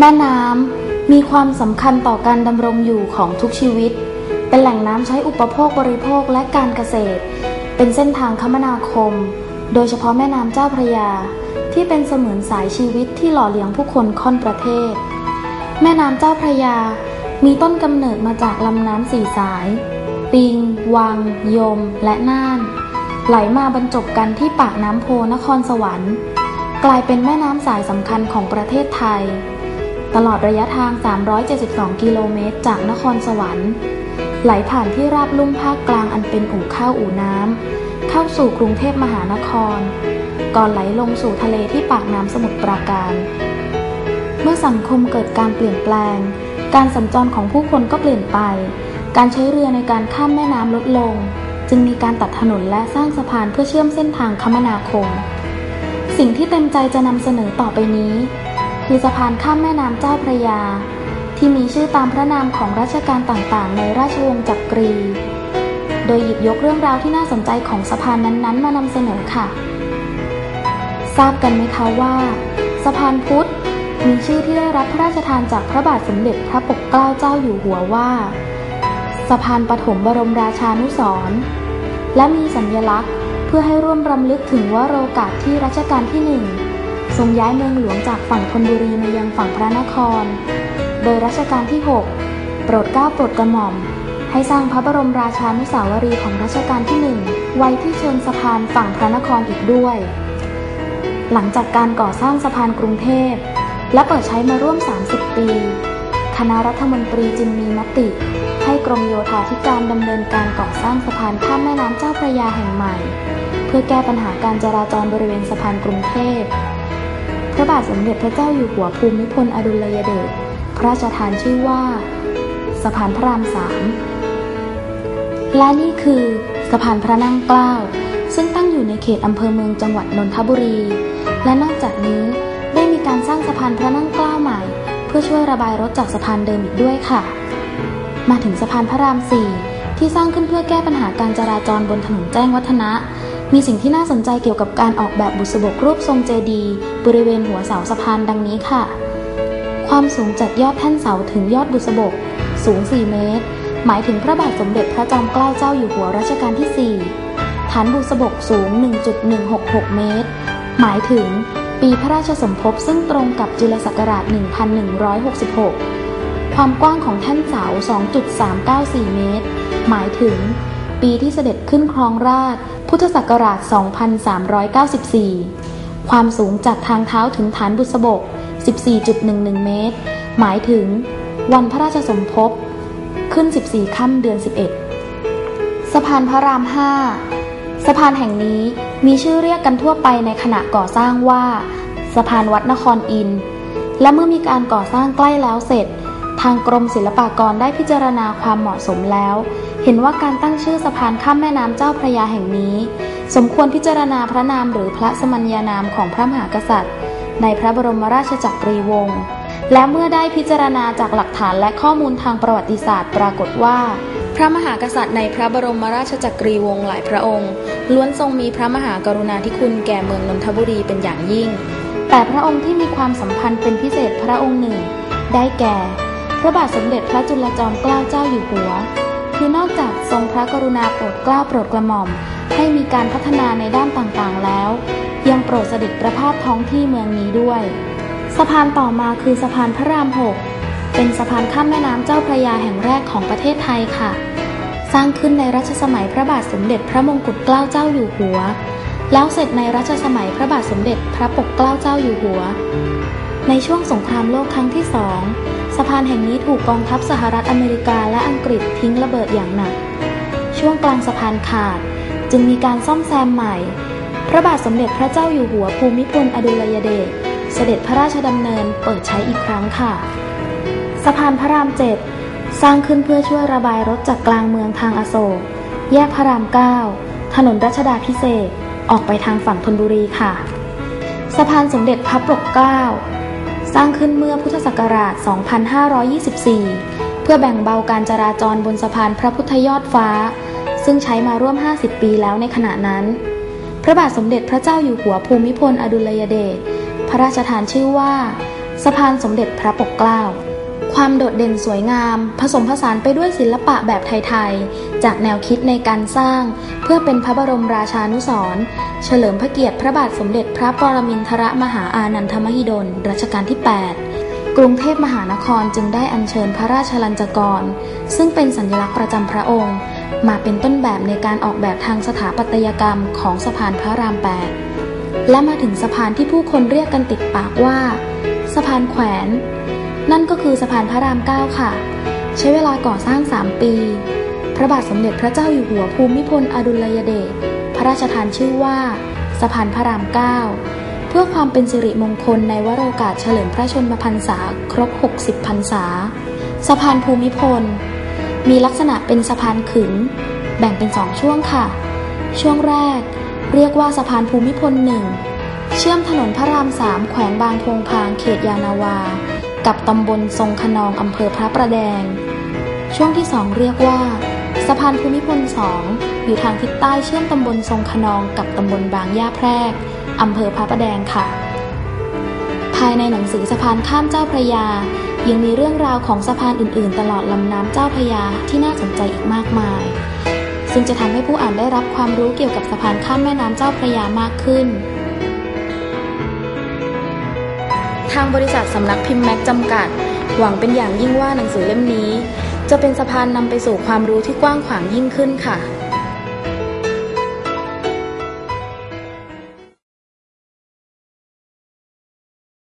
แม่น้ำมีความสำคัญต่อการดำรงอยู่ของทุกชีวิต เป็นแหล่งน้ำใช้อุปโภคบริโภคและการเกษตร เป็นเส้นทางคมนาคม โดยเฉพาะแม่น้ำเจ้าพระยา ที่เป็นเสมือนสายชีวิตที่หล่อเลี้ยงผู้คนค่อนประเทศ แม่น้ำเจ้าพระยา มีต้นกำเนิดมาจากลำน้ำสี่สาย ปิง วัง ยม และน่าน ไหลมาบรรจบกันที่ปากน้ำโพนครสวรรค์ กลายเป็นแม่น้ำสายสำคัญของประเทศไทย ตลอดระยะทาง 372 กิโลเมตร จากนครสวรรค์ ไหลผ่านที่ราบลุ่มภาคกลางอันเป็นอู่ข้าวอู่น้ำ เข้าสู่กรุงเทพมหานคร ก่อนไหลลงสู่ทะเลที่ปากน้ำสมุทรปราการ เมื่อสังคมเกิดการเปลี่ยนแปลง การสัญจรของผู้คนก็เปลี่ยนไป การใช้เรือในการข้ามแม่น้ำลดลง จึงมีการตัดถนนและสร้างสะพานเพื่อเชื่อมเส้นทางคมนาคม สิ่งที่เต็มใจจะนำเสนอต่อไปนี้ คือสะพานข้ามแม่น้ำเจ้าพระยา ที่มีชื่อตามพระนามของรัชกาลต่างๆ ในราชวงศ์จักรี โดยหยิบยกเรื่องราวที่น่าสนใจของสะพานนั้นๆ มานำเสนอค่ะ ทราบกันไหมคะว่า สะพานพุทธมีชื่อที่ได้รับพระราชทานจากพระบาทสมเด็จพระปกเกล้าเจ้าอยู่หัวว่า สะพานปฐมบรมราชานุสรณ์และมีสัญลักษณ์ เพื่อให้ร่วมรำลึกถึงว่าโรกาสที่รัชกาลที่หนึ่ง ทรงย้ายเมืองหลวงจากฝั่งธนบุรีมายังฝั่งพระนคร โดยรัชกาลที่ 6 โปรดเกล้าโปรดกระหม่อม ให้สร้างพระบรมราชานุสาวรีย์ของรัชกาลที่หนึ่งไว้ที่เชิงสะพานฝั่งพระนครอีกด้วย หลังจากการก่อสร้างสะพานกรุงเทพ และเปิดใช้มาร่วม 30 ปี คณะรัฐมนตรีจึงมีมติ ให้กรมโยธาธิการดำเนินการก่อสร้างสะพานข้ามแม่น้ำเจ้าพระยาแห่งใหม่ เพื่อแก้ปัญหาการจราจรบริเวณสะพานกรุงเทพ พระบาทสมเด็จพระเจ้าอยู่หัวภูมิพลอดุลยเดชพระราชทานชื่อว่า สะพานพระรามสามและนี่คือสะพานพระนั่งเกล้า ซึ่งตั้งอยู่ในเขตอำเภอเมืองจังหวัดนนทบุรี และนอกจากนี้ได้มีการสร้างสะพานพระนั่งเกล้าใหม่ เพื่อช่วยระบายรถจากสะพานเดิมอีกด้วยค่ะ มาถึงสะพานพระรามสี่ที่สร้างขึ้นเพื่อแก้ปัญหาการจราจรบนถนนแจ้งวัฒนะ มีสิ่งที่น่าสนใจเกี่ยวกับการออกแบบบุษบกรูปทรงเจดีย์บริเวณหัวเสาสะพานดังนี้ค่ะ ความสูงจากยอดแท่นเสาถึงยอดบุษบก สูง 4 เมตร หมายถึงพระบาทสมเด็จพระจอมเกล้าเจ้าอยู่หัวรัชกาลที่ 4 ฐานบุษบกสูง 1.166 เมตร หมายถึงปีพระราชสมภพซึ่งตรงกับจุลศักราช 1166 ความกว้างของแท่นเสา 2.394 เมตร หมายถึง ปีที่เสด็จขึ้นครองราช พุทธศักราช 2394 ความสูงจากทางเท้าถึงฐานบุษบก 14.11 เมตร หมายถึง วันพระราชสมภพ ขึ้น 14 ค่ำเดือน 11 สะพานพระราม 5 สะพานแห่งนี้มีชื่อเรียกกันทั่วไปในขณะก่อสร้างว่า สะพานวัดนครอินและเมื่อมีการก่อสร้างใกล้แล้วเสร็จ ทางกรมศิลปากรได้พิจารณาความเหมาะสมแล้ว เห็นว่าการตั้งชื่อสะพานข้ามแม่น้ำเจ้าพระยาแห่งนี้ สมควรพิจารณาพระนามหรือพระสมัญญานามของพระมหากษัตริย์ ในพระบรมราชจักรีวงศ์และเมื่อได้พิจารณาจากหลักฐานและข้อมูลทางประวัติศาสตร์ ปรากฏว่า พระมหากษัตริย์ในพระบรมราชจักรีวงศ์หลายพระองค์ล้วนทรงมีพระมหากรุณาธิคุณแก่เมืองนนทบุรีเป็นอย่างยิ่ง แต่พระองค์ที่มีความสัมพันธ์เป็นพิเศษพระองค์หนึ่ง ได้แก่ ระบาทสมเด็จพระจุลจอมเกล้าเจ้าอยู่หัว คือนอกจากทรงพระกรุณาโปรดเกล้าโปรดกระหม่อม ให้มีการพัฒนาในด้านต่างๆแล้ว ยังโปรดเสด็จประพาสท้องที่เมืองนี้ด้วย สะพานต่อมาคือสะพานพระรามหกเป็นสะพานข้ามแม่น้ำเจ้าพระยาแห่งแรกของประเทศไทยค่ะ สร้างขึ้นในรัชสมัยพระบาทสมเด็จพระมงกุฎเกล้าเจ้าอยู่หัว แล้วเสร็จในรัชสมัยพระบาทสมเด็จพระปกเกล้าเจ้าอยู่หัว ในช่วงสงครามโลกครั้งที่สองสะพานแห่งนี้ถูกกองทัพสหรัฐอเมริกาและอังกฤษทิ้งระเบิดอย่างหนัก ช่วงกลางสะพานขาดจึงมีการซ่อมแซมใหม่ พระบาทสมเด็จพระเจ้าอยู่หัวภูมิพลอดุลยเดชเสด็จพระราชดำเนินเปิดใช้อีกครั้งค่ะ สะพานพระรามเจ็ดสร้างขึ้นเพื่อช่วยระบายรถจากกลางเมืองทางอโศก แยกพระรามเก้าถนนรัชดาพิเศษออกไปทางฝั่งธนบุรีค่ะ สะพานสมเด็จพระปกเกล้า สร้างขึ้นเมื่อพุทธศักราช 2524 เพื่อแบ่งเบาการจราจรบนสะพานพระพุทธยอดฟ้า ซึ่งใช้มาร่วม 50 ปีแล้วในขณะนั้น พระบาทสมเด็จพระเจ้าอยู่หัวภูมิพลอดุลยเดชพระราชทานชื่อว่า สะพานสมเด็จพระปกเกล้า ความโดดเด่นสวยงาม ผสมผสานไปด้วยศิลปะแบบไทยๆ จากแนวคิดในการสร้าง เพื่อเป็นพระบรมราชานุสร์เฉลิมพระเกียรติพระบาทสมเด็จพระปรมินทรมหาอานันทมหิดลรัชกาลที่ 8 กรุงเทพมหานครจึงได้อัญเชิญพระราชลัญจกร ซึ่งเป็นสัญลักษณ์ประจำพระองค์ มาเป็นต้นแบบในการออกแบบทางสถาปัตยกรรมของสะพานพระราม8และมาถึงสะพานที่ผู้คนเรียกกันติดปากว่า สะพานแขวน นั่นก็คือสะพานพระราม 9 ค่ะ ใช้เวลาก่อสร้าง 3 ปี พระบาทสมเด็จพระเจ้าอยู่หัวภูมิพลอดุลยเดชพระราชทานชื่อว่า สะพานพระราม 9 เพื่อความเป็นสิริมงคลในวโรกาสเฉลิมพระชนมพรรษาครบ 60 พรรษา สะพานภูมิพล มีลักษณะเป็นสะพานขึง แบ่งเป็นสองช่วงค่ะ ช่วงแรก เรียกว่าสะพานภูมิพลหนึ่งเชื่อมถนนพระรามสามแขวงบางพงพางเขตยานาวา กับตำบลทรงขนองอำเภอพระประแดง ช่วงที่สองเรียกว่า สะพานภูมิพลสองอยู่ทางทิศใต้เชื่อมตำบลทรงขนองกับตำบลบางย่าแพรกอำเภอพระประแดงค่ะ ภายในหนังสือสะพานข้ามเจ้าพระยา ยังมีเรื่องราวของสะพานอื่น ๆ ตลอดลำน้ำเจ้าพระยาที่น่าสนใจอีกมากมาย ซึ่งจะทำให้ผู้อ่านได้รับความรู้เกี่ยวกับสะพานข้ามแม่น้ำเจ้าพระยามากขึ้น ทางบริษัทสำนักพิมพ์แม็กจำกัด หวังเป็นอย่างยิ่งว่าหนังสือเล่มนี้ จะเป็นสะพานนำไปสู่ความรู้ที่กว้างขวางยิ่งขึ้นค่ะ